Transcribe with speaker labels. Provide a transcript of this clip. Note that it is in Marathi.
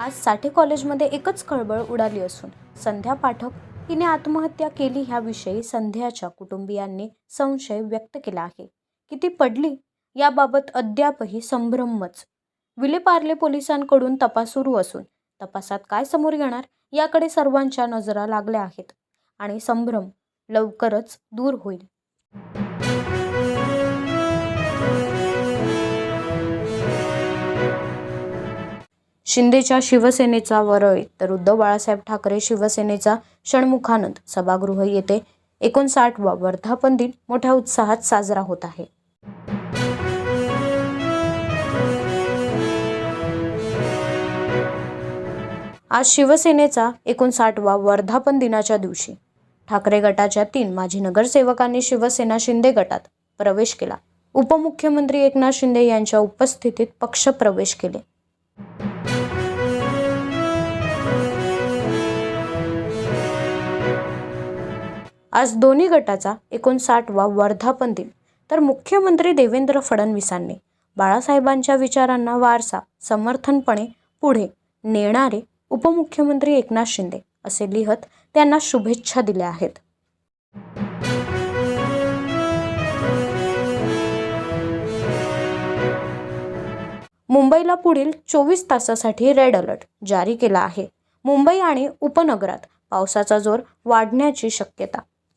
Speaker 1: आज साठे कॉलेजमध्ये एकच खळबळ उडाली असून संध्या पाठक हिने आत्महत्या केली ह्याविषयी संध्याच्या कुटुंबियांनी संशय व्यक्त केला आहे. किती पडली? याबाबत अद्यापही संभ्रमच. विलेपार्ले पोलिसांकडून तपास सुरू असून तपासात काय समोर येणार याकडे सर्वांच्या नजरा लागल्या आहेत आणि संभ्रम लवकरच दूर होईल. शिंदेच्या शिवसेनेचा वरळी तर उद्धव बाळासाहेब ठाकरे शिवसेनेचा षण्मुखानंद. सभागृह येथे एकोणसाठवा वर्धापन दिन मोठ्या उत्साहात साजरा होत आहे. आज शिवसेनेचा एकोणसाठवा वर्धापन दिनाच्या दिवशी. ठाकरे गटाच्या तीन माजी नगरसेवकांनी शिवसेना शिंदे गटात प्रवेश केला. उपमुख्यमंत्री एकनाथ शिंदे यांच्या उपस्थितीत पक्षप्रवेश केले. आज दोन्ही गटाचा एकोणसाठवा वर्धापन दिन. तर मुख्यमंत्री देवेंद्र फडणवीसांनी बाळासाहेबांच्या विचारांना वारसा समर्थनपणे पुढे नेणारे उपमुख्यमंत्री एकनाथ शिंदे असे लिहत त्यांना शुभेच्छा दिल्या आहेत. मुंबईला पुढील चोवीस तासासाठी रेड अलर्ट जारी केला आहे. मुंबई आणि उपनगरात पावसाचा जोर वाढण्याची शक्यता